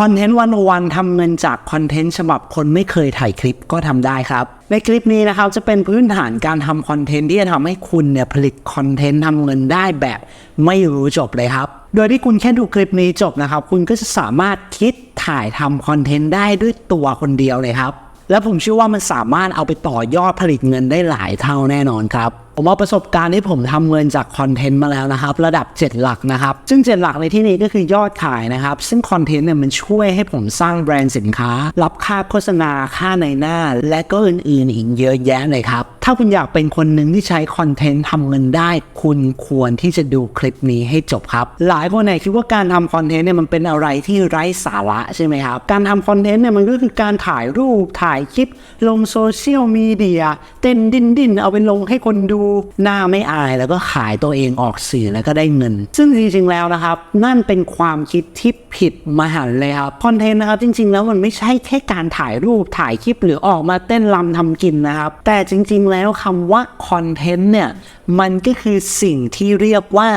คอนเทนต์วันวันทำเงินจากคอนเทนต์ฉบับคนไม่เคยถ่ายคลิปก็ทำได้ครับ ในคลิปนี้นะครับจะเป็นพื้นฐานการทำคอนเทนต์ที่จะทำให้คุณเนี่ยผลิตคอนเทนต์ทำเงินได้แบบไม่รู้จบเลยครับ โดยที่คุณแค่ดูคลิปนี้จบนะครับ คุณก็จะสามารถคิดถ่ายทำคอนเทนต์ได้ด้วยตัวคนเดียวเลยครับ และผมเชื่อว่ามันสามารถเอาไปต่อยอดผลิตเงินได้หลายเท่าแน่นอนครับ ผมเอาประสบการณ์ที่ผมทำเงินจากคอนเทนต์มาแล้วนะครับ ระดับ 7 หลักนะครับ ซึ่ง 7 หลักในที่นี้ก็คือยอดขายนะครับ ซึ่งคอนเทนต์เนี่ยมันช่วยให้ผมสร้างแบรนด์สินค้า รับค่าโฆษณาค่าในหน้า และก็อื่นๆอีกเยอะแยะเลยครับ ถ้าคุณอยากเป็นคนหนึ่งที่ใช้คอนเทนต์ทำเงินได้ คุณควรที่จะดูคลิปนี้ให้จบครับ หลายคนเนี่ยคิดว่าการทำคอนเทนต์เนี่ยมันเป็นอะไรที่ไร้สาระใช่ไหมครับการทำคอนเทนต์เนี่ยมันก็คือการถ่ายรูปถ่ายคลิป ลงโซเชียลมีเดียเต้นดินดินเอาไปลงให้คนดูหน้าไม่อายแล้วก็ขายตัวเองออกสื่อแล้วก็ได้เงิน ซึ่งจริงๆแล้วนะครับ นั่นเป็นความคิดที่ผิดมหันเลยครับคอนเทนต์นะครับจริง ๆ แล้วมันไม่ใช่แค่การถ่ายรูปถ่ายคลิปหรือออกมาเต้นรำทำกินนะครับ แต่จริง ๆ แล้วคำว่าคอนเทนต์เนี่ยมันก็คือสิ่งที่เรียกว่า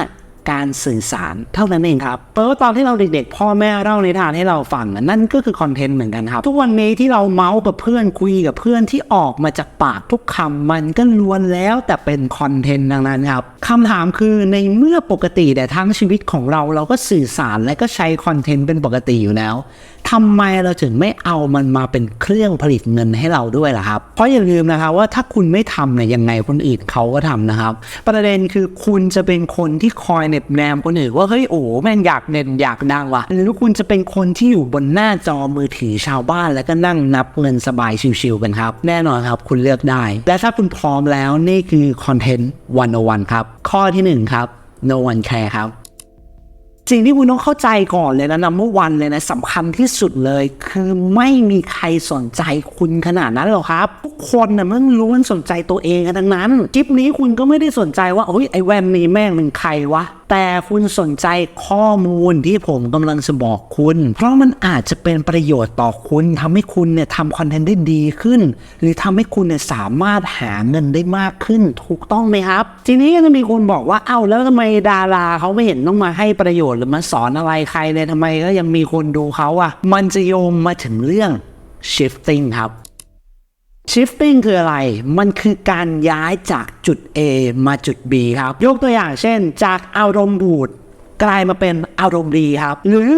การสื่อสารเท่านั้นเองครับเพราะว่าตอนที่เราเด็กๆ พ่อแม่เล่านิทานให้เราฟังนั่นก็คือคอนเทนต์เหมือนกันครับ ทุกวันนี้ที่เราเมาส์กับเพื่อนคุยกับเพื่อนที่ออกมาจากปากทุกคำมันก็ล้วนแล้วแต่เป็นคอนเทนต์ดังนั้นครับคำถามคือในเมื่อปกติแต่ทั้งชีวิตของเราเราก็สื่อสารและก็ใช้คอนเทนต์เป็นปกติอยู่แล้ว ทำไมเราถึงไม่เอามันมาเป็นเครื่องผลิตเงินให้เราด้วยล่ะครับ เพราะอย่าลืมนะครับว่าถ้าคุณไม่ทำเนี่ยยังไงคนอื่นเขาก็ทำนะครับ ประเด็นคือคุณจะเป็นคนที่คอยเหน็บแนมคนอื่นว่าเฮ้ยโอ้แม่งอยากเด่นอยากดังว่ะหรือคุณจะเป็นคนที่อยู่บนหน้าจอมือถือชาวบ้านแล้วก็นั่งนับเงินสบายชิวๆกันครับ แน่นอนครับคุณเลือกได้ และถ้าคุณพร้อมแล้วนี่คือคอนเทนต์วันอวันครับ ข้อที่หนึ่งครับ no one care ครับ สิ่งที่คุณต้องเข้าใจก่อนเลยนะนัมเบอร์วันเลยนะสำคัญที่สุดเลย คือไม่มีใครสนใจคุณขนาดนั้นหรอกครับทุกคนนะมันล้วนสนใจตัวเองกันทั้งนั้นคลิปนี้คุณก็ไม่ได้สนใจว่าโอ้ยไอแวนนี้แม่งเป็นใครวะ แต่คุณสนใจข้อมูลที่ผมกำลังจะบอกคุณ เพราะมันอาจจะเป็นประโยชน์ต่อคุณทำให้คุณเนี่ยทำคอนเทนต์ได้ดีขึ้น หรือทำให้คุณเนี่ยสามารถหาเงินได้มากขึ้นถูกต้องไหมครับ ทีนี้ก็จะมีคนบอกว่าเอ้าแล้วทำไมดาราเขาไม่เห็นต้องมาให้ประโยชน์หรือมาสอนอะไรใครเลยทำไมก็ยังมีคนดูเขาอะมันจะโยงมาถึงเรื่อง shifting ครับ shifting คืออะไร มันคือการย้ายจากจุด A มาจุด B ครับ ยกตัวอย่างเช่น จากอารมณ์บูดกลายมาเป็นอารมณ์ดีครับ หรือ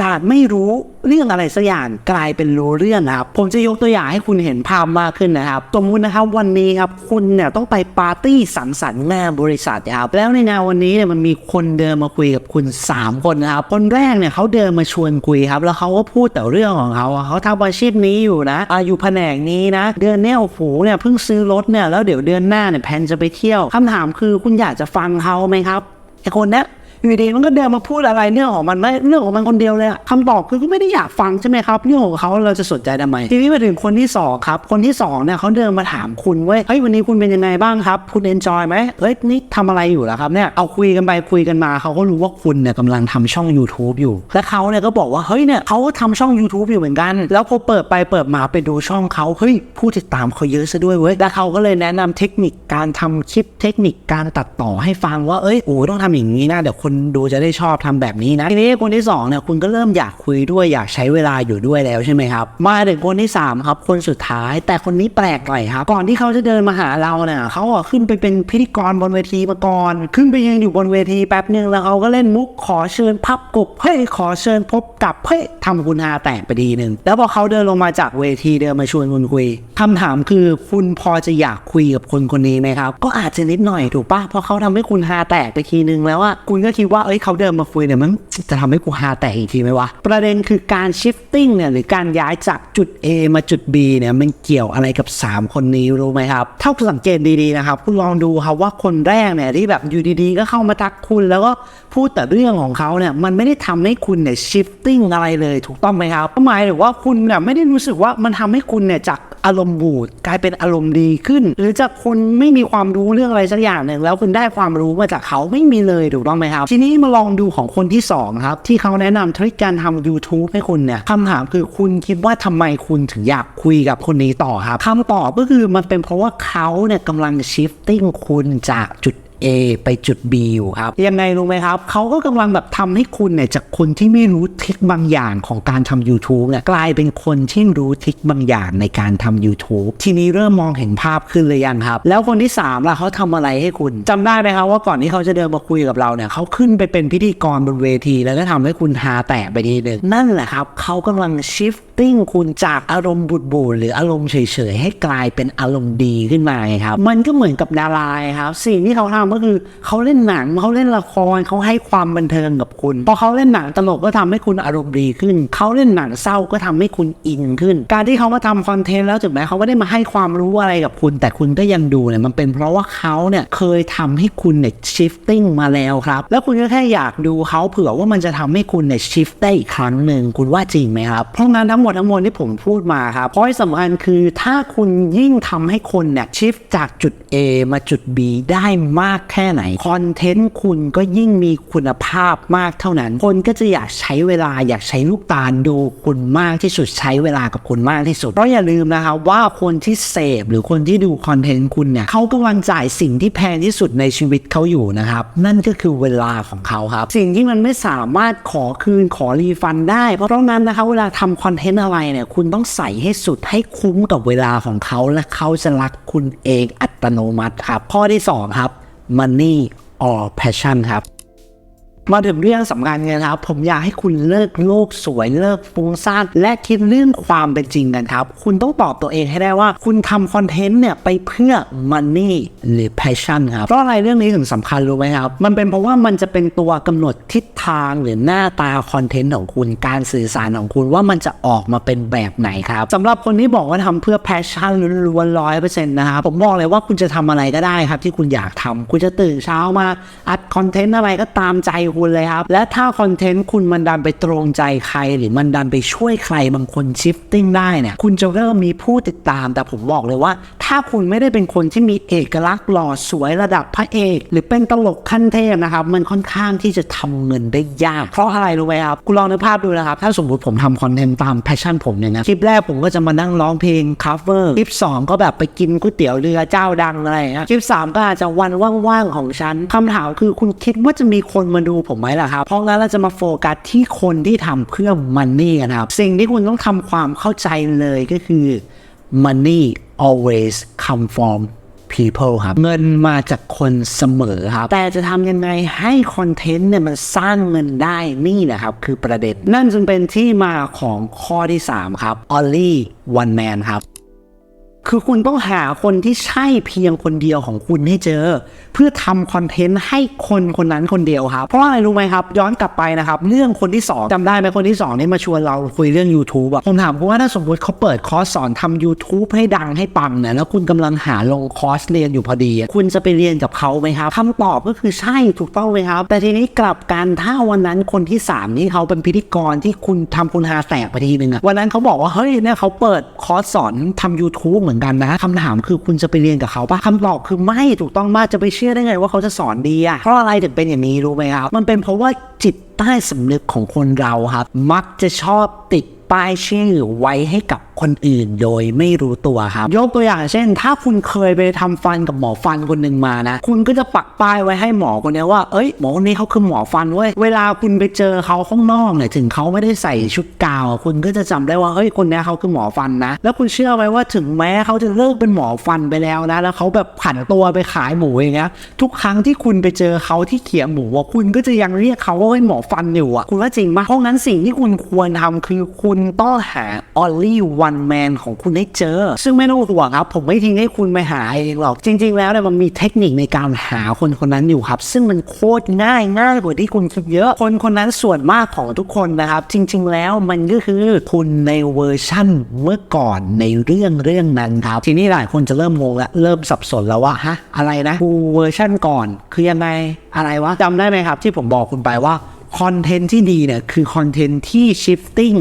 จากไม่รู้เรื่องอะไรสักอย่างกลายเป็นรู้เรื่องครับ ผมจะยกตัวอย่างให้คุณเห็นภาพมากขึ้นนะครับสมมตินะครับวันนี้ครับคุณเนี่ยต้องไปปาร์ตี้สังสรรค์งานบริษัทครับแล้วในงานวันนี้เนี่ยมันมีคนเดินมาคุยกับคุณ 3 คนนะครับคนแรกเนี่ยเขาเดินมาชวนคุยครับ แล้วเขาก็พูดแต่เรื่องของเขาเขาทำอาชีพนี้อยู่นะอาอยู่แผนกนี้นะ เดือนเนี้ยโอ้โหเนี่ยเพิ่งซื้อรถเนี่ยแล้วเดี๋ยวเดือนหน้าเนี่ยแพนจะไปเที่ยวคำถามคือคุณอยากจะฟังเขาไหมครับไอคนเนี้ย อยู่ดีมันก็เดินมาพูดอะไรเรื่องของมันไม่เรื่องของมันคนเดียวเลยอะคำตอบคือก็ไม่ได้อยากฟังใช่ไหมครับเรื่องของเขาเราจะสนใจทำไมทีนี้มาถึงคนที่สองครับคนที่สองเนี่ยเขาเดินมาถามคุณเว้ยเฮ้ยวันนี้คุณเป็นยังไงบ้างครับ คุณเอนจอยไหมเฮ้ยนี่ทำอะไรอยู่ล่ะครับเนี่ยเอาคุยกันไปคุยกันมาเขาก็รู้ว่าคุณเนี่ยกำลังทำช่อง YouTube อยู่ และเขาเนี่ยก็บอกว่าเฮ้ยเนี่ยเขาก็ทำช่อง YouTube อยู่เหมือนกัน แล้วพอเปิดไปเปิดมาไปดูช่องเขาเฮ้ยผู้ติดตามเขาเยอะซะด้วยเว้ยแล้วเขาก็เลยแนะนำเทคนิคการทำคลิปเทคนิคการตัดต่อให้ฟังว่าเอ้ยโอ้ต้องทำอย่างนี้นะเดี๋ยวคนดูจะได้ชอบทำแบบนี้นะทีนี้คนที่สองเนี่ยคุณก็เริ่มอยากคุยด้วยอยากใช้เวลาอยู่ด้วยแล้วใช่ไหมครับ มาถึงคนที่สามครับคนสุดท้าย แต่คนนี้แปลกหน่อยครับก่อนที่เขาจะเดินมาหาเราเนี่ยเขาอะขึ้นไปเป็นพิธีกรบนเวทีมาก่อนขึ้นไปยังอยู่บนเวทีแป๊บหนึ่งแล้วเขาก็เล่นมุกขอเชิญพับกบเฮ้ยขอเชิญพบกับเฮ้ยทำคุณฮาแตกไปทีหนึ่งแล้วพอเขาเดินลงมาจากเวทีเดินมาชวนคุณคุยคำถามคือคุณพอจะอยากคุยกับคนคนนี้ไหมครับ ก็อาจจะนิดหน่อยถูกปะเพราะเขาทำให้คุณฮาแตกไปทีนึงแล้วอะคุณก็คิดว่าเอ้ยเขาเดินมาคุยเนี่ยมันจะทำให้กูฮาแตกอีกทีไหมวะ ประเด็นคือการ shifting เนี่ยหรือการย้ายจากจุด A มาจุด B เนี่ยมันเกี่ยวอะไรกับ 3 คนนี้รู้ไหมครับ ถ้าคุณสังเกตดีๆนะครับ คุณลองดูครับว่าคนแรกเนี่ยที่แบบอยู่ดีๆ ก็เข้ามาทักคุณแล้วก็พูดแต่เรื่องของเขาเนี่ยมันไม่ได้ทำให้คุณเนี่ย shifting อะไรเลยถูกต้องไหมครับหมายถึงว่าคุณเนี่ยไม่ได้รู้สึกว่ามันทำให้คุณเนี่ยจากอารมณ์บูดกลายเป็นอารมณ์ดีขึ้น หรือจากคนไม่มีความรู้เรื่องอะไรสักอย่างหนึ่งแล้วคุณได้ความรู้มาจากเขาไม่มีเลยถูกต้องไหมครับทีนี้มาลองดูของคนที่สองครับที่เขาแนะนำทริคการทำ YouTube ให้คุณเนี่ยคำถามคือคุณคิดว่าทำไมคุณถึงอยากคุยกับคนนี้ต่อครับคำตอบก็คือมันเป็นเพราะว่าเขาเนี่ยกำลัง shifting คุณจากจุด A ไปจุด B อยู่ครับ ยังไงรู้ไหมครับ เขาก็กำลังแบบทำให้คุณเนี่ยจากคนที่ไม่รู้ทิคบางอย่างของการทำ YouTube เนี่ยกลายเป็นคนที่รู้ทิคบางอย่างในการทำ YouTube ทีนี้เริ่มมองเห็นภาพขึ้นเลยยังครับ แล้วคนที่ 3 ล่ะเขาทำอะไรให้คุณจำได้ไหมครับว่าก่อนที่เขาจะเดินมาคุยกับเราเนี่ยเขาขึ้นไปเป็นพิธีกรบนเวที แล้วก็ทำให้คุณฮาแตกไปทีหนึ่งนั่นแหละครับเขากำลัง shifting คุณจากอารมณ์บูดบูดหรืออารมณ์เฉยๆให้กลายเป็นอารมณ์ดีขึ้นมาครับมันก็เหมือนกับดาราไงครับสิ่งที่เขาทำก็คือเขาเล่นหนังเขาเล่นละครเขาให้ความบันเทิงกับคุณพอเขาเล่นหนังตลกก็ทำให้คุณอารมณ์ดีขึ้นเขาเล่นหนังเศร้าก็ทำให้คุณอินขึ้น การที่เขามาทำคอนเทนต์แล้วถึงแม้เขาไม่ได้มาให้ความรู้อะไรกับคุณ แต่คุณก็ยังดูเนี่ยมันเป็นเพราะว่าเขาเนี่ยเคยทำให้คุณเนี่ย shifting มาแล้วครับแล้วคุณก็แค่อยากดูเขาเผื่อว่ามันจะทำให้คุณเนี่ย shift ได้อีกครั้งหนึ่งคุณว่าจริงไหมครับเพราะงั้นทั้งหมดทั้งมวลที่ผมพูดมาครับพราะที่สำคัญคือถ้าคุณยิ่งทำให้คนเนี่ย shift จากจุด A มาจุด B ได้มากแค่ไหนคอนเทนต์คุณก็ยิ่งมีคุณภาพมากเท่านั้น คนก็จะอยากใช้เวลาอยากใช้ลูกตาดูคุณมากที่สุดใช้เวลากับคุณมากที่สุดเพราะอย่าลืมนะครับว่าคนที่เสพหรือคนที่ดูคอนเทนต์คุณเนี่ยเขากำลังจ่ายสิ่งที่แพงที่สุดในชีวิตเขาอยู่นะครับนั่นก็คือเวลาของเขาครับ สิ่งที่มันไม่สามารถขอคืนขอรีฟันได้ เพราะงั้นนะครับเวลาทำคอนเทนต์อะไรเนี่ยคุณต้องใส่ให้สุดให้คุ้มกับเวลาของเขาและเขาจะรักคุณเองอัตโนมัติครับข้อที่สองครับ money or passion ครับ มาถึงเรื่องสำคัญกันครับ ผมอยากให้คุณเลิกโลกสวยเลิกฟุ้งซ่านและคิดเรื่องความเป็นจริงกันครับ คุณต้องตอบตัวเองให้ได้ว่า คุณทำคอนเทนต์เนี่ยไปเพื่อ money หรือ passion ครับเพราะอะไรเรื่องนี้ถึงสำคัญรู้ไหมครับ มันเป็นเพราะว่ามันจะเป็นตัวกำหนดทิศทางหรือหน้าตาคอนเทนต์ของคุณการสื่อสารของคุณว่ามันจะออกมาเป็นแบบไหนครับสำหรับคนที่บอกว่าทำเพื่อ passion ล้วนร้อยเปอร์เซ็นต์นะครับผมบอกเลยว่าคุณจะทำอะไรก็ได้ครับ ที่คุณอยากทำคุณจะตื่นเช้ามาอัดคอนเทนต์อะไรก็ตามใจคุณเลยครับ และถ้าคอนเทนต์คุณมันดันไปตรงใจใคร หรือมันดันไปช่วยใครบางคนชิฟติ้งได้เนี่ยคุณจะเริ่มมีผู้ติดตาม แต่ผมบอกเลยว่า ถ้าคุณไม่ได้เป็นคนที่มีเอกลักษณ์หล่อสวยระดับพระเอก หรือเป็นตลกขั้นเทพนะครับ มันค่อนข้างที่จะทำเงินได้ยาก เพราะอะไรรู้ไหมครับคุณลองนึกภาพดูนะครับ ถ้าสมมติผมทำคอนเทนต์ตามแพชชั่นผมเนี่ยนะคลิปแรกผมก็จะมานั่งร้องเพลง cover คลิปสองก็แบบไปกินก๋วยเตี๋ยวเรือเจ้าดังอะไรอย่างเงี้ยคลิปสามก็อาจจะวันว่างๆของฉันคำถามคือคุณคิดว่าจะมีคนมาดูผมไหมล่ะครับเพราะงั้นเราจะมาโฟกัสที่คนที่ทำเพื่อ money กันครับ สิ่งที่คุณต้องทำความเข้าใจเลยก็คือ money always come from people ครับ เงินมาจากคนเสมอครับ แต่จะทำยังไงให้คอนเทนต์เนี่ยมันสร้างเงินได้นี่แหละครับ คือประเด็น นั่นจึงเป็นที่มาของข้อที่ 3 ครับ only one man ครับ คือคุณต้องหาคนที่ใช่เพียงคนเดียวของคุณให้เจอ เพื่อทำคอนเทนต์ให้คนคนนั้นคนเดียวครับ เพราะอะไรรู้ไหมครับ ย้อนกลับไปนะครับ เรื่องคนที่สองจำได้ไหมคนที่สองนี่มาชวนเราคุยเรื่อง YouTube อะผมถามคุณว่าถ้าสมมติเขาเปิดคอร์สสอนทำ YouTube ให้ดังให้ปังเนี่ยแล้วคุณกำลังหาลงคอร์สเรียนอยู่พอดี คุณจะไปเรียนกับเขาไหมครับคำตอบก็คือใช่ถูกต้องไหมครับ แต่ทีนี้กลับกันถ้าวันนั้นคนที่สามนี่เขาเป็นพิธีกรที่คุณทำคุณหาแตกไปทีนึงอะวันนั้นเขาบอกว่าเฮ้ยเนี่ยเขาเปิดคอร์สสอนทำ YouTube เหมือนกันนะคำถามคือคุณจะไปเรียนกับเขาปะคำตอบคือไม่ถูกต้องมากจะไปเชื่อได้ไงว่าเขาจะสอนดีอะเพราะอะไรถึงเป็นอย่างนี้รู้ไหมครับ มันเป็นเพราะว่าจิตใต้สำนึกของคนเราครับ มักจะชอบติดป้ายชื่อไว้ให้กับคนอื่นโดยไม่รู้ตัวครับ ยกตัวอย่างเช่น ถ้าคุณเคยไปทำฟันกับหมอฟันคนหนึ่งมานะ คุณก็จะปักป้ายไว้ให้หมอคนนี้ว่า เอ้ยหมอคนนี้เขาคือหมอฟันเว้ย เวลาคุณไปเจอเขาข้างนอกเนี่ย ถึงเขาไม่ได้ใส่ชุดกาว คุณก็จะจำได้ว่าเฮ้ยคนนี้เขาคือหมอฟันนะ แล้วคุณเชื่อไหมว่าถึงแม้เขาจะเลิกเป็นหมอฟันไปแล้วนะ แล้วเขาแบบผันตัวไปขายหมูอย่างเงี้ย ทุกครั้งที่คุณไปเจอเขาที่เขียหมูอะคุณก็จะยังเรียกเขาว่าเฮ้ยหมอฟันอยู่อะ คุณว่าจริงปะเพราะงั้นสิ่งที่คุณควรทำคือคุณต้องหา only one man ของคุณให้เจอ ซึ่งไม่ต้องห่วงครับ ผมไม่ทิ้งให้คุณไปหาเองหรอก จริง ๆ แล้วเนี่ยมันมีเทคนิคในการหาคนคนนั้นอยู่ครับ ซึ่งมันโคตรง่ายง่ายกว่าที่คุณคิดเยอะ คนคนนั้นส่วนมากของทุกคนนะครับ จริง ๆ แล้วมันก็คือคุณในเวอร์ชั่นเมื่อก่อนในเรื่องเรื่องนั้นครับ ทีนี้หลายคนจะเริ่มงงแล้วเริ่มสับสนแล้วว่าฮะอะไรนะกูเวอร์ชั่นก่อนคือยังไงอะไรวะจำได้ไหมครับ ที่ผมบอกคุณไปว่าคอนเทนต์ที่ดีเนี่ยคือคอนเทนต์ที่ shifting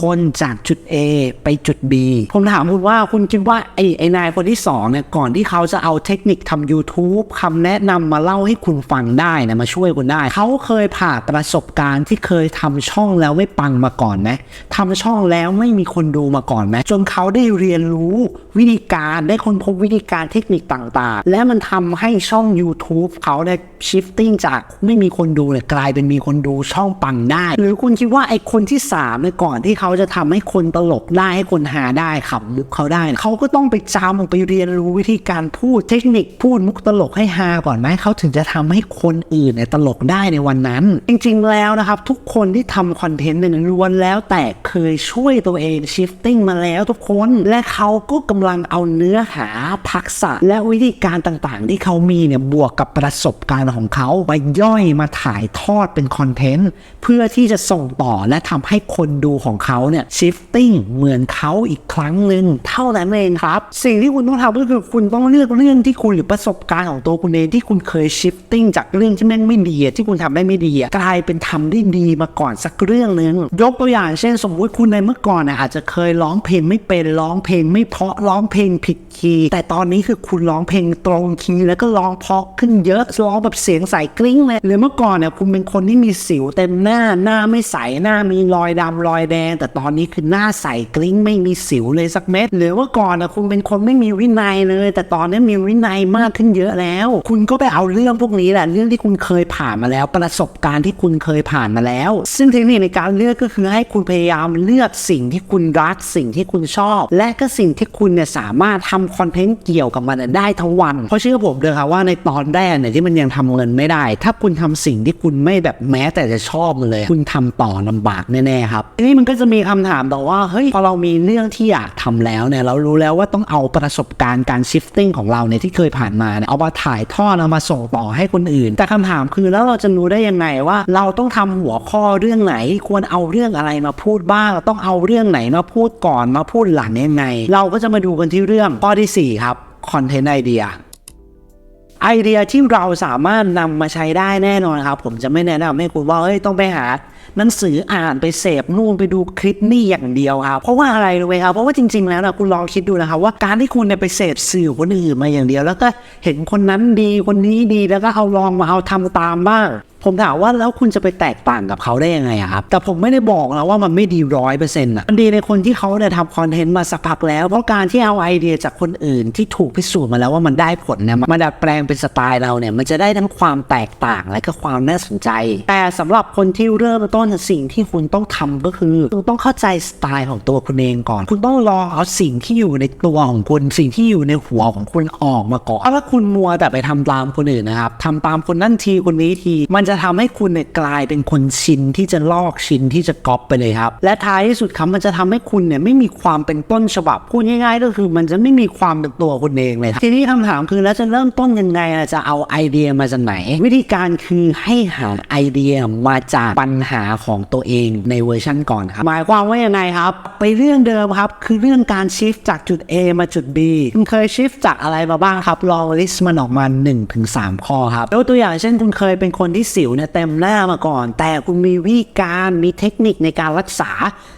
คนจากจุด A ไปจุด B ผมถามคุณว่าคุณคิดว่าไอ้ไอ้นายคนที่สองเนี่ยก่อนที่เขาจะเอาเทคนิคทำ YouTube คำแนะนำมาเล่าให้คุณฟังได้นะมาช่วยคุณได้ เขาเคยผ่านประสบการณ์ที่เคยทำช่องแล้วไม่ปังมาก่อนไหมทำช่องแล้วไม่มีคนดูมาก่อนไหมจนเขาได้เรียนรู้วิธีการได้ค้นพบวิธีการเทคนิคต่างๆ และมันทำให้ช่อง YouTube เขาเนี่ย shifting จากไม่มีคนดูเนี่ยกลายเป็นมีคนดูช่องปังได้ หรือคุณคิดว่าไอ้คนที่สามเนี่ยก่อนที่เขาจะทำให้คนตลกได้ให้คนหาได้ขำมุกเขาได้ เขาก็ต้องไปจำไปเรียนรู้วิธีการพูดเทคนิคพูดมุกตลกให้ฮาก่อนไหมเขาถึงจะทำให้คนอื่นเนี่ยตลกได้ในวันนั้น จริงๆแล้วนะครับ ทุกคนที่ทำคอนเทนต์เนี่ยล้วนแล้วแต่เคยช่วยตัวเอง shifting มาแล้วทุกคนและเขาก็กำลังเอาเนื้อหาทักษะ และวิธีการต่างๆ ที่เขามีเนี่ยบวกกับประสบการณ์ของเขาไปย่อยมาถ่ายทอดเป็นคอนเทนต์เพื่อที่จะส่งต่อและทำให้คนดูของเขาเนี่ย shifting เหมือนเขาอีกครั้งหนึ่งเท่านั้นเองครับ สิ่งที่คุณต้องทำก็คือคุณต้องเลือกเรื่องที่คุณหรือประสบการณ์ของตัวคุณเองที่คุณเคย shifting จากเรื่องที่แม่งไม่ดีที่คุณทำได้ไม่ดีกลายเป็นทำได้ดีมาก่อนสักเรื่องหนึ่งยกตัวอย่างเช่น สมมุติคุณในเมื่อก่อนนะอาจจะเคยร้องเพลงไม่เป็นร้องเพลงไม่เพราะร้องเพลงผิดคีย์แต่ตอนนี้คือคุณร้องเพลงตรงคีย์แล้วก็ร้องเพราะขึ้นเยอะร้องแบบเสียงใสกริ้งเลยหรือเมื่อก่อนเนี่ยคุณเป็นคนที่มีสิวเต็มหน้าหน้าไม่ใสหน้ามีรอยดำรอยแดงแต่ตอนนี้คือหน้าใสกริ้งไม่มีสิวเลยสักเม็ดหรือเมื่อก่อนนะคุณเป็นคนไม่มีวินัยเลย แต่ตอนนี้มีวินัยมากขึ้นเยอะแล้ว คุณก็ไปเอาเรื่องพวกนี้แหละเรื่องที่คุณเคยผ่านมาแล้ว ประสบการณ์ที่คุณเคยผ่านมาแล้ว ซึ่งเทคนิคในการเลือกก็คือให้คุณพยายามเลือกสิ่งที่คุณรักสิ่งที่คุณชอบ และก็สิ่งที่คุณเนี่ยสามารถทำคอนเทนต์เกี่ยวกับมันได้ทั้งวัน เพราะเชื่อผมเลยครับว่าในตอนแรกเนี่ยที่มันยังทำเงินไม่ได้ ถ้าคุณทำสิ่งที่คุณไม่แบบแม้แต่จะชอบเลย คุณทำต่อลำบากแน่ๆครับทีนี้มันก็จะะมีคำถามต่อว่าเฮ้ยพอเรามีเรื่องที่อยากทำแล้วเนี่ยเรารู้แล้วว่าต้องเอาประสบการณ์การ shifting ของเราเนี่ยที่เคยผ่านมาเนี่ยเอามาถ่ายทอดเอามาส่งต่อให้คนอื่น แต่คำถามคือแล้วเราจะรู้ได้ยังไงว่า เราต้องทำหัวข้อเรื่องไหน ควรเอาเรื่องอะไรมาพูดบ้างเราต้องเอาเรื่องไหนมาพูดก่อนมาพูดหลังยังไง เราก็จะมาดูกันที่เรื่องข้อที่สี่ครับคอนเทนต์ไอเดีย ไอเดียที่เราสามารถนำมาใช้ได้แน่นอนครับ ผมจะไม่แนะนำให้คุณว่าเฮ้ยต้องไปหาหนังสืออ่านไปเสพนู่นไปดูคลิปนี่อย่างเดียวครับเพราะว่าอะไรรู้ไหมครับเพราะว่าจริง ๆ แล้วนะคุณลองคิดดูนะครับว่าการที่คุณเนี่ยไปเสพสื่อคนอื่นมาอย่างเดียว แล้วก็เห็นคนนั้นดีคนนี้ดีแล้วก็เอาลองมาเอาทำตามบ้าง ผมถามว่าแล้วคุณจะไปแตกต่างกับเขาได้ยังไงครับ แต่ผมไม่ได้บอกนะว่ามันไม่ดีร้อยเปอร์เซ็นต์อะมันดีในคนที่เขาเนี่ยทำคอนเทนต์มาสักพักแล้ว เพราะการที่เอาไอเดียจากคนอื่นที่ถูกพิสูจน์มาแล้วว่ามันได้ผลเนี่ยมาดัดแปลงเป็นสไตล์เราเนี่ยมันจะได้ทั้งความแตกต่างและก็ความน่าสนใจ แต่สำหรับคนที่เริ่มต้นสิ่งที่คุณต้องทำก็คือคุณต้องเข้าใจสไตล์ของตัวคุณเองก่อน คุณต้องลองเอาสิ่งที่อยู่ในตัวของคุณสิ่งที่อยู่ในหัวของคุณออกมาก่อนถ้าคุณมัวแต่ไปทำตามคนอื่นนะครับทำตามคนนั่นทีคนนี้ทีมันจะะทำให้คุณเนี่ยกลายเป็นคนชินที่จะลอกชินที่จะก๊อปไปเลยครับ และท้ายที่สุดครับมันจะทำให้คุณเนี่ยไม่มีความเป็นต้นฉบับพูดง่ายๆ ก็คือมันจะไม่มีความเป็นตัวคุณเองเลยทีนี้คำถามคือแล้วจะเริ่มต้นยังไงจะเอาไอเดียมาจากไหน วิธีการคือให้หาไอเดียมาจากปัญหาของตัวเองในเวอร์ชันก่อนครับหมายความว่ายังไงครับ ไปเรื่องเดิมครับ คือเรื่องการชิฟจากจุด A มาจุด B คุณเคยชิฟจากอะไรมาบ้างครับลองลิสต์มันออกมา1-3ข้อครับยกตัวอย่างเช่นคุณเคยเป็นคนที่สิวเนี่ยเต็มหน้ามาก่อน แต่คุณมีวิธีการมีเทคนิคในการรักษา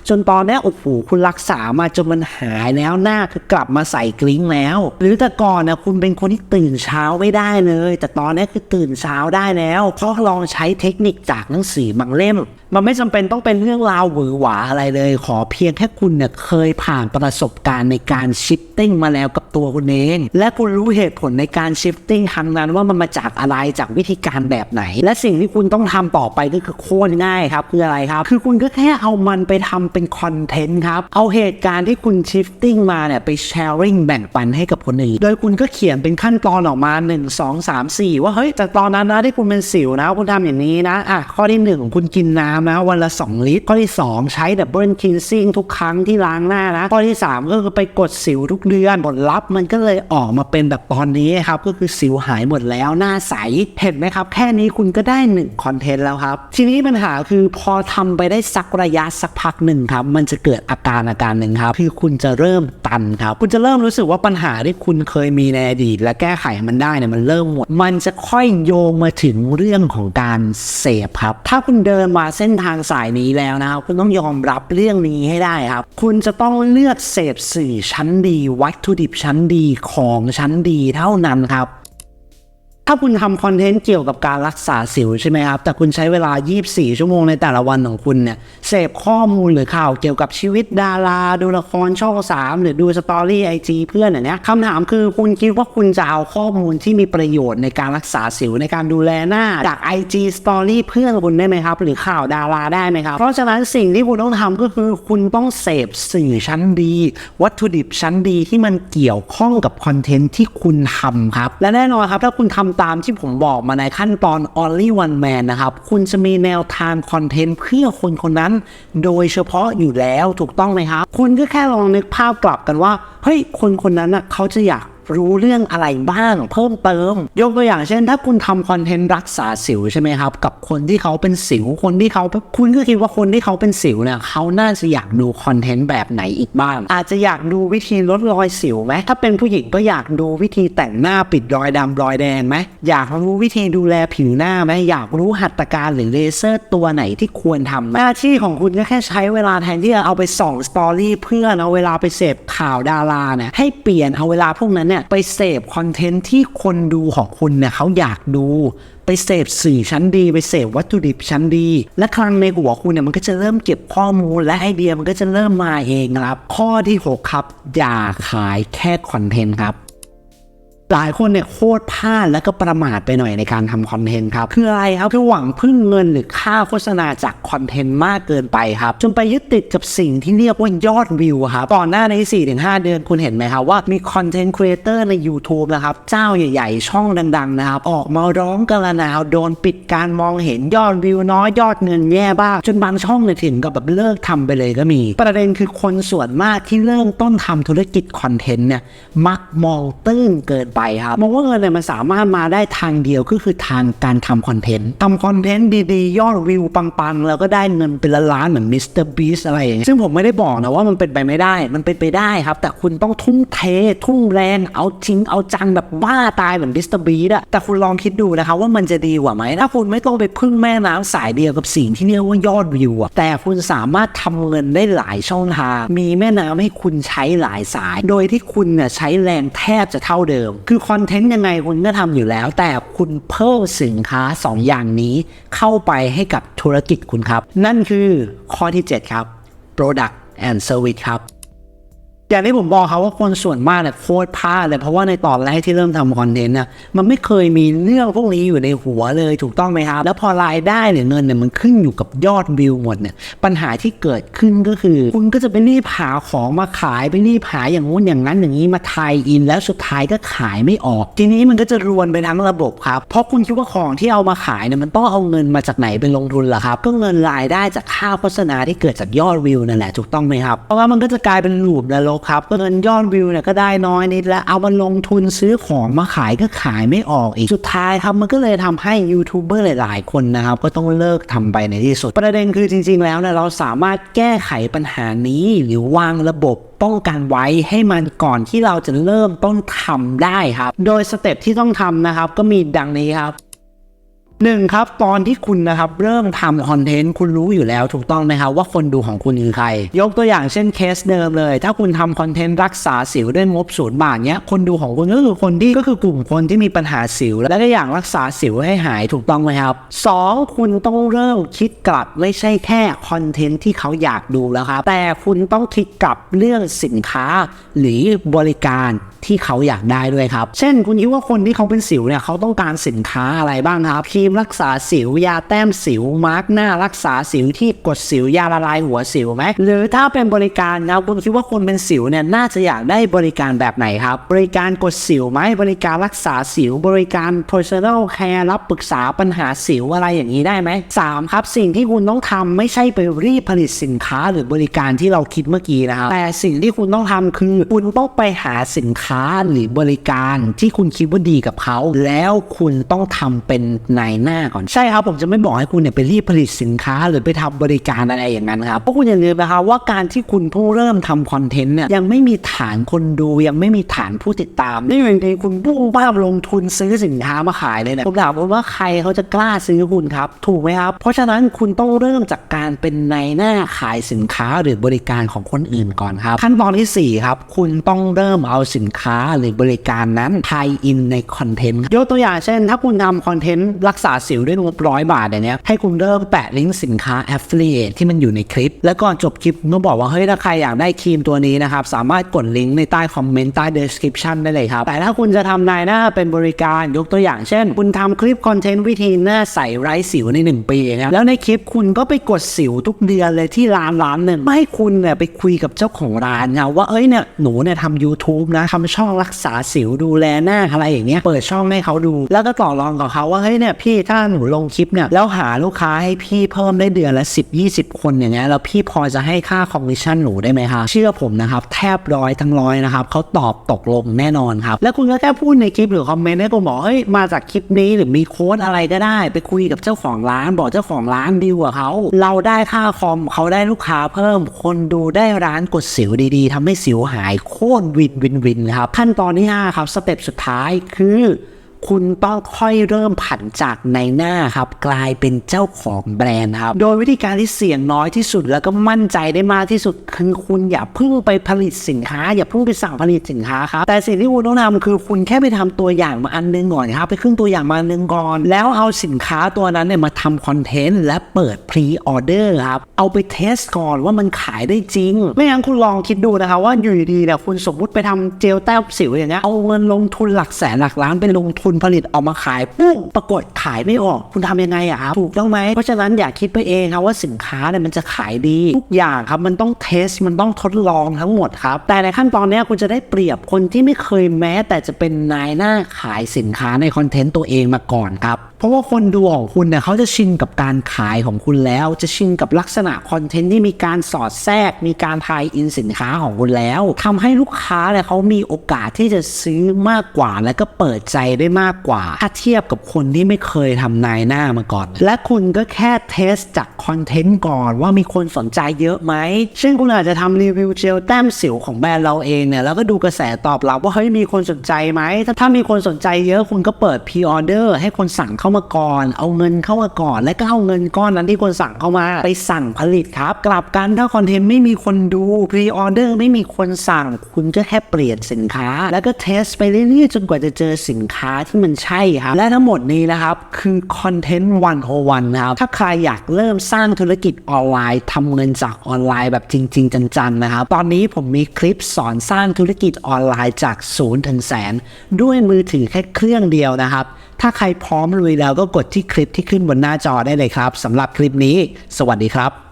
จนตอนนี้โอ้โหคุณรักษามาจนมันหายแล้วหน้าคือกลับมาใส่กลิ้งแล้ว หรือแต่ก่อนนะคุณเป็นคนที่ตื่นเช้าไม่ได้เลย แต่ตอนนี้คือตื่นเช้าได้แล้วเพราะลองใช้เทคนิคจากหนังสือบางเล่ม มันไม่จำเป็นต้องเป็นเรื่องราวหวือหวาอะไรเลย ขอเพียงแค่คุณเนี่ยเคยผ่านประสบการณ์ในการชิปติ้งมาแล้วกับตัวคุณเอง และคุณรู้เหตุผลในการชิปติ้งครั้งนั้นว่ามันมาจากอะไรจากวิธีการแบบไหน และสิ่งที่คุณต้องทำต่อไปก็คือโคตรง่ายครับคืออะไรครับ คือคุณก็แค่เอามันไปทำเป็นคอนเทนต์ครับ เอาเหตุการณ์ที่คุณชิฟติ้งมาเนี่ยไปแชร์ริงแบ่งปันให้กับคนอื่น โดยคุณก็เขียนเป็นขั้นตอนออกมา 1 2 3 4 ว่าเฮ้ยแต่ตอนนั้นนะที่คุณเป็นสิวนะ คุณทำอย่างนี้นะอะข้อที่หนึ่งคุณกินน้ำนะวันละ 2 ลิตร ข้อที่ 2 ใช้ดับเบิลคินซิ่งทุกครั้งที่ล้างหน้านะ ข้อที่ 3 ก็คือไปกดสิวทุกเดือนผลลัพธ์มันก็เลยออกมาเป็นแบบตอนนี้ครับก็คือสิวหายหมดแล้วหน้าใสเห็นไหมครับ แค่นี้คุณก็ได้ได้1คอนเทนต์แล้วครับ ทีนี้ปัญหาคือพอทำไปได้สักระยะสักพักหนึ่งครับ มันจะเกิดอาการอาการหนึ่งครับ คือคุณจะเริ่มตันครับ คุณจะเริ่มรู้สึกว่าปัญหาที่คุณเคยมีในอดีต และแก้ไขมันได้เนี่ยมันเริ่มหมด มันจะค่อยโยงมาถึงเรื่องของการเสพครับ ถ้าคุณเดินมาเส้นทางสายนี้แล้วนะครับ คุณต้องยอมรับเรื่องนี้ให้ได้ครับ คุณจะต้องเลือกเสพสื่อชั้นดี วัตถุดิบชั้นดีของชั้นดีเท่านั้นครับ ถ้าคุณทำคอนเทนต์เกี่ยวกับการรักษาสิวใช่ไหมครับ แต่คุณใช้เวลา 24 ชั่วโมงในแต่ละวันของคุณเนี่ย เสพข้อมูลหรือข่าวเกี่ยวกับชีวิตดารา ดูละครช่อง 3 หรือดูสตอรี่ไอจีเพื่อนอย่างเนี้ยคำถามคือคุณคิดว่าคุณจะเอาข้อมูลที่มีประโยชน์ในการรักษาสิวในการดูแลหน้า จาก IG Story เพื่อนคุณได้ไหมครับ หรือข่าวดาราได้ไหมครับ เพราะฉะนั้นสิ่งที่คุณต้องทำก็คือคุณต้องเสพสื่อชั้นดี วัตถุดิบชั้นดีที่มันเกี่ยวข้องกับคอนเทนต์ที่คุณทำครับ และแน่นอนครับถ้าคุณทำตามที่ผมบอกมาในขั้นตอน only one man นะครับ คุณจะมีแนวทางคอนเทนต์เพื่อคนคนนั้น โดยเฉพาะอยู่แล้วถูกต้องไหมครับ คุณก็แค่ลองนึกภาพกลับกันว่า เฮ้ย คนคนนั้นน่ะเขาจะอยาก รู้เรื่องอะไรบ้างเพิ่มเติม ยกตัวอย่างเช่น ถ้าคุณทำคอนเทนต์รักษาสิวใช่ไหมครับ กับคนที่เขาเป็นสิวคนที่เขาคุณก็คิดว่าคนที่เขาเป็นสิวเนี่ยเขาน่าจะอยากดูคอนเทนต์แบบไหนอีกบ้าง อาจจะอยากดูวิธีลดรอยสิวไหมถ้าเป็นผู้หญิงก็อยากดูวิธีแต่งหน้าปิดรอยดำรอยแดงไหมอยากรู้วิธีดูแลผิวหน้าไหมอยากรู้หัตถการหรือเลเซอร์ตัวไหนที่ควรทำหมหน้าที่ของคุณก็แค่ใช้เวลาแทนที่จะเอาไปส่องสตอรี่เพื่อนเอาเวลาไปเสพข่าวดาราเนี่ยให้เปลี่ยนเอาเวลาพวกนั้นเนี่ยไปเสพคอนเทนต์ที่คนดูของคุณเนี่ยเขาอยากดู ไปเสพสื่อชั้นดี ไปเสพวัตถุดิบชั้นดี และครั้งในหัวคุณเนี่ยมันก็จะเริ่มเก็บข้อมูลและไอเดียมันก็จะเริ่มมาเองครับ ข้อที่ 6 ครับ อย่าขายแค่คอนเทนต์ครับ หลายคนเนี่ยโคตรพลาดแล้วก็ประมาทไปหน่อยในการทำคอนเทนต์ครับคืออะไรครับคือหวังพึ่งเงินหรือค่าโฆษณาจากคอนเทนต์มากเกินไปครับ จนไปยึดติดกับสิ่งที่เรียกว่ายอดวิวครับก่อนหน้าใน 4-5 เดือนคุณเห็นไหมครับว่ามีคอนเทนต์ครีเอเตอร์ใน YouTube นะครับ เจ้าใหญ่ๆ ช่องดังๆนะครับ ออกมาร้องกระนาวโดนปิดการมองเห็นยอดวิวน้อยยอดเงินแย่บ้างจนบางช่องเนี่ยถึงกับแบบเลิกทำไปเลยก็มี ประเด็นคือคนส่วนมากที่เริ่มต้นทำธุรกิจคอนเทนต์เนี่ยมักมองตื้นเกินไปครับมองว่าเงินเนี่ยมันสามารถมาได้ทางเดียวก็คือทางการทำคอนเทนต์ทำคอนเทนต์ดีๆ ยอดวิวปังๆ แล้วก็ได้เงินเป็นล้านๆเหมือนมิสเตอร์บีสอะไรอย่างเงี้ยซึ่งผมไม่ได้บอกนะว่ามันเป็นไปไม่ได้ มันเป็นไปได้ครับ แต่คุณต้องทุ่มเท ทุ่มแรงเอาจริงเอาจังแบบบ้าตายเหมือนมิสเตอร์บีสอะแต่คุณลองคิดดูนะครับว่ามันจะดีกว่าไหมถ้าคุณไม่ต้องไปพึ่งแม่น้ำสายเดียวกับสิ่งที่เรียกว่ายอดวิวอะแต่คุณสามารถทำเงินได้หลายช่องทางมีแม่น้ำให้คุณใช้หลายสาย โดยที่คุณเนี่ยใช้แรงแทบจะเท่าเดิมคือคอนเทนต์ยังไงคุณก็ทำอยู่แล้ว แต่คุณเพิ่มสินค้า 2 อย่างนี้เข้าไปให้กับธุรกิจคุณครับ นั่นคือข้อที่ 7 ครับ Product and Service ครับ อย่างที่ผมบอกครับว่าคนส่วนมากเนี่ยโคตรพลาดเลย เพราะว่าในตอนแรกที่เริ่มทำคอนเทนต์น่ะมันไม่เคยมีเรื่องพวกนี้อยู่ในหัวเลยถูกต้องไหมครับ แล้วพอรายได้หรือเงินเนี่ยมันขึ้นอยู่กับยอดวิวหมดเนี่ยปัญหาที่เกิดขึ้นก็คือ คุณก็จะไปรีบหาของมาขายไปรีบหาอย่างงู้นอย่างนั้นอย่างนี้มาไทยอิน แล้วสุดท้ายก็ขายไม่ออก ทีนี้มันก็จะรวนไปทั้งระบบครับเพราะคุณคิดว่าของที่เอามาขายเนี่ยมันต้องเอาเงินมาจากไหนเป็นลงทุนล่ะครับก็เงินรายได้จากค่าโฆษณาที่เกิดจากยอดวิวนั่นแหละถูกต้องไหมครับเพราะว่ามันก็จะกลายเป็นลูปนรกครับเงินยอดวิวเนี่ยก็ได้น้อยนิดแล้วเอามาลงทุนซื้อของมาขายก็ขายไม่ออกอีกสุดท้ายครับมันก็เลยทำให้ยูทูบเบอร์หลาย ๆ คนนะครับก็ต้องเลิกทำไปในที่สุด ประเด็นคือจริง ๆ แล้วเนี่ยเราสามารถแก้ไขปัญหานี้หรือวางระบบป้องกันไว้ให้มันก่อนที่เราจะเริ่มต้นทำได้ครับ โดยสเต็ปที่ต้องทำนะครับก็มีดังนี้ครับ หนึ่งครับตอนที่คุณนะครับเริ่มทำคอนเทนต์คุณรู้อยู่แล้วถูกต้องไหมครับว่าคนดูของคุณคือใคร ยกตัวอย่างเช่นเคสเดิมเลย ถ้าคุณทำคอนเทนต์รักษาสิวด้วยงบศูนย์บาทเนี้ยคนดูของคุณก็คือคนที่ก็คือกลุ่มคนที่มีปัญหาสิว และก็อย่ากรักษาสิวให้หายถูกต้องไหมครับสองคุณต้องเริ่มคิดกลับไม่ใช่แค่คอนเทนต์ที่เขาอยากดูแล้วครับแต่คุณต้องคิดกลับเรื่องสินค้า หรือบริการที่เขาอยากได้ด้วยครับ เช่น คุณคิดว่าคนที่เขาเป็นสิวเนี่ยเขาต้องการสินค้าอะไรบ้างครับคีมรักษาสิวยาแต้มสิวมาร์กหน้ารักษาสิวที่กดสิวยาละลายหัวสิวไหมหรือถ้าเป็นบริการนะคุณคิดว่าคนเป็นสิวเนี่ยน่าจะอยากได้บริการแบบไหนครับ บริการกดสิวไหมบริการรักษาสิว บริการ personal care รับปรึกษาปัญหาสิวอะไรอย่างนี้ได้ไหมสามครับสิ่งที่คุณต้องทำไม่ใช่ไปรีบผลิตสินค้าหรือบริการที่เราคิดเมื่อกี้นะครับแต่สิ่งที่คุณต้องทำคือ คุณต้องไปหาสินค้าหรือบริการที่คุณคิดว่าดีกับเขา แล้วคุณต้องทำเป็นในหน้าก่อนใช่ครับผมจะไม่บอกให้คุณเนี่ยไปรีบผลิตสินค้าหรือไปทำบริการอะไรอย่างนั้นครับเพราะคุณอย่าลืมนะครับว่าการที่คุณเพิ่งเริ่มทำคอนเทนต์เนี่ยยังไม่มีฐานคนดูยังไม่มีฐานผู้ติดตามนี่บางทีคุณพุ่งป้ามลงทุนซื้อสินค้ามาขายเลยเนี่ยผมถามคุณว่าใครเขาจะกล้าซื้อคุณครับถูกไหมครับ เพราะฉะนั้นคุณต้องเริ่มจากการเป็นในหน้าขายสินค้าหรือบริการของคนอื่นก่อนครับ ขั้นตอนที่สี่ครับ คุณต้องเริ่มเอาสินค้าหรือบริการนั้นไทยอินในคอนเทนต์ยกตัวอย่างเช่น ถ้าคุณทำคอนเทนต์รักษาสิวด้วยงบร้อยบาทอย่างเนี้ยให้คุณเริ่มแปะลิงก์สินค้า affiliate ที่มันอยู่ในคลิป แล้วก่อนจบคลิปก็บอกว่าเฮ้ยถ้าใครอยากได้ครีมตัวนี้นะครับสามารถกดลิงก์ในใต้คอมเมนต์ใต้ description ได้เลยครับ แต่ถ้าคุณจะทำนายหน้าเป็นบริการยกตัวอย่างเช่น คุณทำคลิปคอนเทนต์วิธีหน้าใสไร้สิวใน 1 ปีนะแล้วในคลิปคุณก็ไปกดสิวทุกเดือนเลยที่ร้านร้านหนึ่งไม่ให้คุณเนี่ยไปคุยกับเจ้าของร้านนะว่าเอ้ยเนี่ยหนูเนี่ยทำ YouTube นะทำช่องรักษาสิวดูแลหน้าอะไรอย่างเงี้ยเปิดช่องให้เขาดู แล้วก็ต่อรองกับเขาว่าเฮ้ยเนี่ยพี่ถ้าหนูลงคลิปเนี่ยแล้วหาลูกค้าให้พี่เพิ่มได้เดือนละ 10 20 คนอย่างเงี้ยแล้วพี่พอจะให้ค่าคอมมิชชั่นหนูได้ไหมคะเชื่อผมนะครับแทบร้อยทั้งร้อยนะครับเขาตอบตกลงแน่นอนครับแล้วคุณก็แค่พูดในคลิปหรือคอมเมนต์ให้ผมบอกเฮ้ยมาจากคลิปนี้หรือมีโค้ดอะไรก็ได้ ไปคุยกับเจ้าของร้าน บอกเจ้าของร้านดีกว่าเขาเราได้ค่าคอมเขาได้ลูกค้าเพิ่ม คนดูได้ร้านกดสิวดีๆทำให้สิวหายโคตรวินวินวินครับขั้นตอนที่ห้าครับสเต็ปสุดท้ายคือ คุณต้องค่อยเริ่มผันจากในหน้าครับกลายเป็นเจ้าของแบรนด์ครับ โดยวิธีการที่เสี่ยงน้อยที่สุดแล้วก็มั่นใจได้มากที่สุดคือคุณอย่าเพิ่งไปผลิตสินค้า อย่าเพิ่งไปสั่งผลิตสินค้าครับแต่สิ่งที่คุณต้องทำคือคุณแค่ไปทำตัวอย่างมาอันนึงก่อนครับไปขึ้นตัวอย่างมาอันนึงก่อน แล้วเอาสินค้าตัวนั้นเนี่ยมาทำคอนเทนต์และเปิดพรีออเดอร์ครับเอาไปเทสก่อนว่ามันขายได้จริง ไม่งั้นคุณลองคิดดูนะครับว่าอยู่ดีๆเนี่ยคุณสมมุติไปทำเจลแต้มสิวอย่างเงี้ยเอาเงินลงทุนหลักแสนหลักล้านไปลงทุนผลิตออกมาขายปุ๊บปรากฏขายไม่ออก คุณทำยังไงอะครับถูกต้องไหมเพราะฉะนั้นอย่าคิดไปเองครับว่าสินค้าเนี่ยมันจะขายดี ทุกอย่างครับมันต้องเทสมันต้องทดลองทั้งหมดครับ แต่ในขั้นตอนนี้คุณจะได้เปรียบคนที่ไม่เคยแม้ แต่จะเป็นนายหน้าขายสินค้าในคอนเทนต์ตัวเองมาก่อนครับเพราะว่าคนดูของคุณเนี่ยเขาจะชินกับการขายของคุณแล้ว จะชินกับลักษณะคอนเทนต์ที่มีการสอดแทรก มีการทายอินสินค้าของคุณแล้วทำให้ลูกค้าเนี่ยเขามีโอกาสที่จะซื้อมากกว่า และก็เปิดใจได้มากกว่า ถ้าเทียบกับคนที่ไม่เคยทำนายหน้ามาก่อน และคุณก็แค่เทสจากคอนเทนต์ก่อนว่ามีคนสนใจเยอะไหมเช่นคุณอาจจะทำรีวิวเจลแต้มสิวของแบรนด์เราเองเนี่ยแล้วก็ดูกระแสตอบรับว่าเฮ้ยมีคนสนใจไหมถ้าถ้ามีคนสนใจเยอะคุณก็เปิดพรีออเดอร์ให้คนสั่งเข้ามาก่อน เอาเงินเข้ามาก่อน และก็เอาเงินก้อนนั้นที่คนสั่งเข้ามา ไปสั่งผลิตครับ กลับกันถ้าคอนเทนต์ไม่มีคนดูพรีออเดอร์ไม่มีคนสั่ง คุณก็แค่เปลี่ยนสินค้า แล้วก็เทสไปเรื่อยๆจนกว่าจะเจอสินค้าที่มันใช่ครับ และทั้งหมดนี้นะครับคือคอนเทนต์วันโอวันนะครับ ถ้าใครอยากเริ่มสร้างธุรกิจออนไลน์ทำเงินจากออนไลน์แบบจริง ๆ จังๆนะครับ ตอนนี้ผมมีคลิปสอนสร้างธุรกิจออนไลน์จากศูนย์ถึงแสนด้วยมือถือแค่เครื่องเดียวนะครับถ้าใครพร้อมลุยแล้วก็กดที่คลิปที่ขึ้นบนหน้าจอได้เลยครับสำหรับคลิปนี้ สวัสดีครับ